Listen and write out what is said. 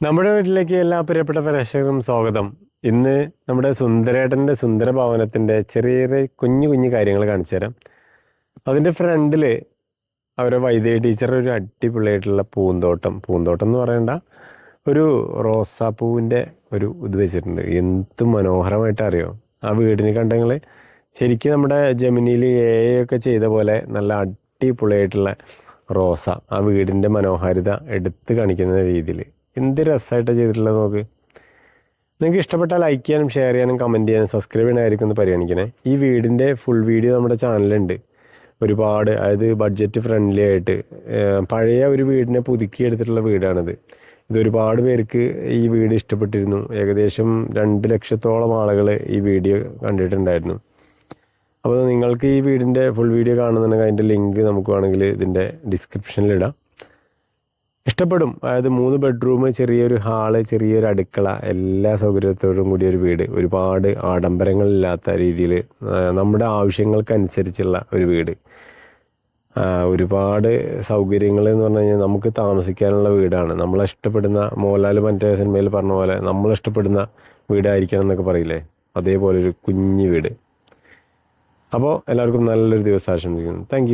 നമ്മുടെ വീട്ടിലേക്ക് എല്ലാ പ്രിയപ്പെട്ട പ്രേക്ഷകർക്കും സ്വാഗതം. ഇന്ന് നമ്മുടെ സുന്ദരേട്ടന്റെ സുന്ദര ഭവനത്തിന്റെ ചെറിയ ചെറിയ കുഞ്ഞു കുഞ്ഞു കാര്യങ്ങൾ കാണിച്ചു തരാം. അതിന്റെ ഫ്രണ്ടിൽ അവരെ വൈദ്യുതി ടീച്ചർ ഒരു അടിപൊളിയായിട്ടുള്ള പൂന്തോട്ടം. പൂന്തോട്ടം എന്ന് പറയണ്ട ഒരു റോസാപ്പൂവിന്റെ ഒരു ഇത് വെച്ചിട്ടുണ്ട്. എന്ത് മനോഹരമായിട്ട് അറിയോ? ആ വീടിന് കണ്ടെങ്കിൽ ശരിക്കും നമ്മുടെ ജമിനിയിൽ എ ഒക്കെ ചെയ്ത പോലെ നല്ല അടിപൊളിയായിട്ടുള്ള റോസ ആ വീടിന്റെ മനോഹാരിത എടുത്ത് കാണിക്കുന്ന രീതിയിൽ എന്ത് രസമായിട്ടാണ് ചെയ്തിട്ടുള്ളത് നോക്ക്. നിങ്ങൾക്ക് ഇഷ്ടപ്പെട്ടാൽ ലൈക്ക് ചെയ്യാനും ഷെയർ ചെയ്യാനും കമന്റ് ചെയ്യാനും സബ്സ്ക്രൈബ് ചെയ്യാനായിരിക്കും എന്ന് പരിഗണിക്കണേ. ഈ വീടിന്റെ ഫുൾ വീഡിയോ നമ്മുടെ ചാനലുണ്ട് ഒരുപാട് അതായത് ബഡ്ജറ്റ് ഫ്രണ്ട്ലി ആയിട്ട് പഴയ ഒരു വീടിനെ പുതുക്കി പുതുക്കിയെടുത്തിട്ടുള്ള വീടാണിത്. ഇത് ഒരുപാട് പേർക്ക് ഈ വീട് ഇഷ്ടപ്പെട്ടിരുന്നു. ഏകദേശം രണ്ട് ലക്ഷത്തോളം ആളുകൾ ഈ വീഡിയോ കണ്ടിട്ടുണ്ടായിരുന്നു. അപ്പോൾ നിങ്ങൾക്ക് ഈ വീടിന്റെ ഫുൾ വീഡിയോ കാണുന്നുണ്ടെങ്കിൽ അതിന്റെ ലിങ്ക് നമുക്ക് വേണമെങ്കിൽ ഇതിന്റെ ഡിസ്ക്രിപ്ഷനിലിടാം ഇഷ്ടപ്പെടും. അതായത് മൂന്ന് ബെഡ്റൂം ചെറിയൊരു ഹാൾ ചെറിയൊരു അടുക്കള എല്ലാ സൗകര്യത്തോടും കൂടിയ ഒരു വീട്. ഒരുപാട് ആഡംബരങ്ങളില്ലാത്ത രീതിയിൽ നമ്മുടെ ആവശ്യങ്ങൾക്കനുസരിച്ചുള്ള ഒരു വീട്. ഒരുപാട് സൗകര്യങ്ങൾ എന്ന് പറഞ്ഞു കഴിഞ്ഞാൽ നമുക്ക് താമസിക്കാനുള്ള വീടാണ്. നമ്മൾ ഇഷ്ടപ്പെടുന്ന മോഹൻലാൽ മറ്റേ സിനിമയിൽ പറഞ്ഞ പോലെ നമ്മൾ ഇഷ്ടപ്പെടുന്ന വീടായിരിക്കണം എന്നൊക്കെ പറയില്ലേ? അതേപോലെ ഒരു കുഞ്ഞു വീട്. അപ്പോൾ എല്ലാവർക്കും നല്ലൊരു ദിവസം ആശംസിക്കുന്നു. താങ്ക്